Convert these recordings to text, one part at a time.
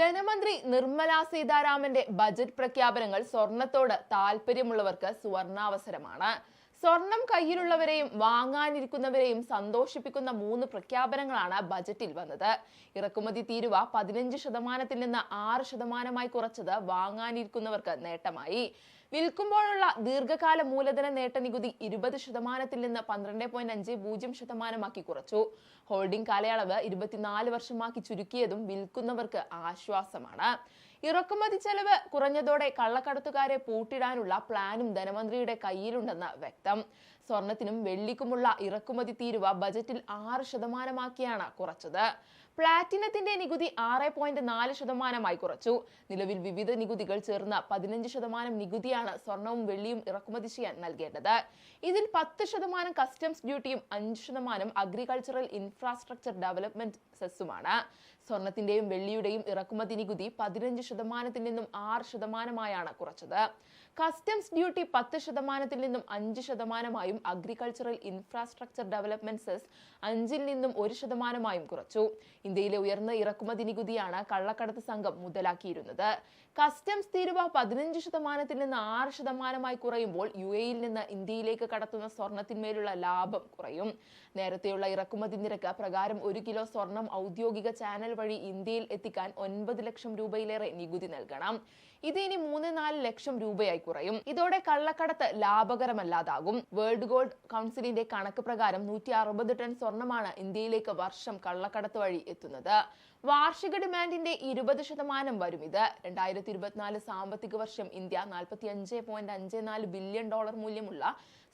ധനമന്ത്രി നിർമ്മല സീതാരാമന്റെ ബജറ്റ് പ്രഖ്യാപനങ്ങൾ സ്വർണത്തോട് താല്പര്യമുള്ളവർക്ക് സുവർണാവസരമാണ്. സ്വർണം കയ്യിലുള്ളവരെയും വാങ്ങാനിരിക്കുന്നവരെയും സന്തോഷിപ്പിക്കുന്ന മൂന്ന് പ്രഖ്യാപനങ്ങളാണ് ബജറ്റിൽ വന്നത്. ഇറക്കുമതി തീരുവ പതിനഞ്ച് ശതമാനത്തിൽ നിന്ന് ആറ് ശതമാനമായി കുറച്ചത് വാങ്ങാനിരിക്കുന്നവർക്ക് നേട്ടമായി. വിൽക്കുമ്പോഴുള്ള ദീർഘകാല മൂലധന നേട്ട നികുതി ഇരുപത് ശതമാനത്തിൽ നിന്ന് പന്ത്രണ്ട് പോയിന്റ് അഞ്ച് പൂജ്യം ശതമാനമാക്കി കുറച്ചു. ഹോൾഡിംഗ് കാലയളവ് ഇരുപത്തിനാല് വർഷമാക്കി ചുരുക്കിയതും വിൽക്കുന്നവർക്ക് ആശ്വാസമാണ്. ഇറക്കുമതി ചെലവ് കുറഞ്ഞതോടെ കള്ളക്കടത്തുകാരെ പൂട്ടിടാനുള്ള പ്ലാനും ധനമന്ത്രിയുടെ കയ്യിലുണ്ടെന്ന് വ്യക്തം. സ്വർണത്തിനും വെള്ളിക്കുമുള്ള ഇറക്കുമതി തീരുവ ബജറ്റിൽ ആറ് ശതമാനമാക്കിയാണ് കുറച്ചത്. പ്ലാറ്റിനത്തിന്റെ നികുതി ആറ് പോയിന്റ് നാല് ശതമാനമായി കുറച്ചു. നിലവിൽ വിവിധ നികുതികൾ ചേർന്ന പതിനഞ്ച് ശതമാനം നികുതിയാണ് സ്വർണവും വെള്ളിയും ഇറക്കുമതി ചെയ്യാൻ നൽകേണ്ടത്. ഇതിൽ പത്ത് ശതമാനം കസ്റ്റംസ് ഡ്യൂട്ടിയും അഞ്ച് ശതമാനം അഗ്രികൾച്ചറൽ ഇൻഫ്രാസ്ട്രക്ചർ ഡെവലപ്മെന്റ് സെസ്സുമാണ് സ്വർണത്തിന്റെയും വെള്ളിയുടെയും ഇറക്കുമതി നികുതി പതിനഞ്ച് ശതമാനത്തിൽ നിന്നും ആറ് ശതമാനമായാണ് കുറച്ചത്. കസ്റ്റംസ് ഡ്യൂട്ടി പത്ത് ശതമാനത്തിൽ നിന്നും അഞ്ച് ശതമാനമായും അഗ്രികൾച്ചറൽ ഇൻഫ്രാസ്ട്രക്ചർ ഡെവലപ്മെന്റ് സെസ് അഞ്ചിൽ നിന്നും ഒരു ശതമാനമായും കുറച്ചു. ഇന്ത്യയിലെ ഉയർന്ന ഇറക്കുമതി നികുതിയാണ് കള്ളക്കടത്ത് സംഘം മുതലാക്കിയിരുന്നത്. കസ്റ്റംസ് തീരുവ പതിനഞ്ച് ശതമാനത്തിൽ നിന്ന് ആറ് ശതമാനമായി കുറയുമ്പോൾ യു എയിൽ നിന്ന് ഇന്ത്യയിലേക്ക് കടത്തുന്ന സ്വർണത്തിന്മേലുള്ള ലാഭം കുറയും. നേരത്തെയുള്ള ഇറക്കുമതി നിരക്ക് പ്രകാരം ഒരു കിലോ സ്വർണം ഔദ്യോഗിക ചാനൽ വഴി ഇന്ത്യയിൽ എത്തിക്കാൻ ഒൻപത് ലക്ഷം രൂപയിലേറെ നികുതി നൽകണം. ഇത് ഇനി മൂന്ന് നാല് ലക്ഷം രൂപയായി കുറയും. ഇതോടെ കള്ളക്കടത്ത് ലാഭകരമല്ലാതാകും. വേൾഡ് ഗോൾഡ് കൗൺസിലിന്റെ കണക്ക് പ്രകാരം നൂറ്റി അറുപത് ടൺ സ്വർണമാണ് ഇന്ത്യയിലേക്ക് വർഷം കള്ളക്കടത്ത് വഴി എത്തുന്നത്. വാർഷിക ഡിമാൻഡിന്റെ ഇരുപത് ശതമാനം വരും ഇത്. രണ്ടായിരത്തി ഇരുപത്തിനാല് സാമ്പത്തിക വർഷം ഇന്ത്യ നാൽപ്പത്തി അഞ്ച് പോയിന്റ് അഞ്ച് നാല് ബില്യൺ ഡോളർ മൂല്യമുള്ള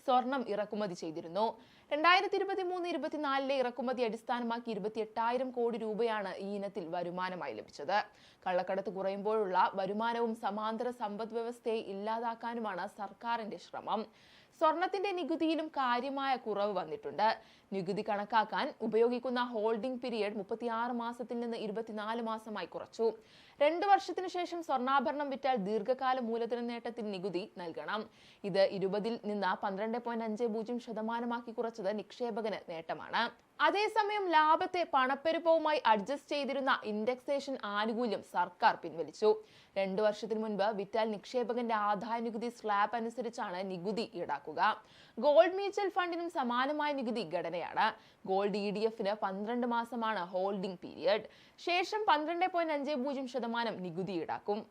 സ്വർണം ഇറക്കുമതി ചെയ്തിരുന്നു. രണ്ടായിരത്തി ഇരുപത്തി മൂന്ന് ഇരുപത്തിനാലിലെ ഇറക്കുമതി അടിസ്ഥാനമാക്കി ഇരുപത്തി എട്ടായിരം കോടി രൂപയാണ് ഈ ഇനത്തിൽ വരുമാനമായി ലഭിച്ചത്. കള്ളക്കടത്ത് കുറയുമ്പോഴുള്ള വരുമാനവും സമാന്തര സമ്പദ് വ്യവസ്ഥയെ ഇല്ലാതാക്കാനുമാണ് സർക്കാരിന്റെ ശ്രമം. സ്വർണത്തിന്റെ നികുതിയിലും കാര്യമായ കുറവ് വന്നിട്ടുണ്ട്. നികുതി കണക്കാക്കാൻ ഉപയോഗിക്കുന്ന ഹോൾഡിംഗ് പീരിയഡ് മുപ്പത്തിയാറ് മാസത്തിൽ നിന്ന് ഇരുപത്തിനാല് മാസമായി കുറച്ചു. രണ്ടു വർഷത്തിനു ശേഷം സ്വർണാഭരണം വിറ്റാൽ ദീർഘകാല മൂലധന നേട്ടത്തിൽ നികുതി നൽകണം. ഇത് ഇരുപതിൽ നിന്ന് പന്ത്രണ്ട് പോയിന്റ് അഞ്ച് പൂജ്യം ശതമാനമാക്കി കുറച്ചത് നിക്ഷേപകന് നേട്ടമാണ്. അതേസമയം ലാഭത്തെ പണപ്പെരുപ്പവുമായി അഡ്ജസ്റ്റ് ചെയ്തിരുന്ന ഇൻഡെക്സേഷൻ ആനുകൂല്യം സർക്കാർ പിൻവലിച്ചു. രണ്ടു വർഷത്തിന് മുൻപ് വിറ്റാൽ നിക്ഷേപകന്റെ ആദായ നികുതി സ്ലാബ് അനുസരിച്ചാണ് നികുതി ഈടാക്കുക. ഗോൾഡ് മ്യൂച്വൽ ഫണ്ടിനും സമാനമായ നികുതി ഘടനയാണ്. ഗോൾഡ് ഇ ഡി എഫിന് പന്ത്രണ്ട് മാസമാണ് ഹോൾഡിംഗ് പീരിയഡ് ശേഷം പന്ത്രണ്ട് പോയിന്റ് അഞ്ച് പൂജ്യം ശതമാനം നികുതി ഈടാക്കും.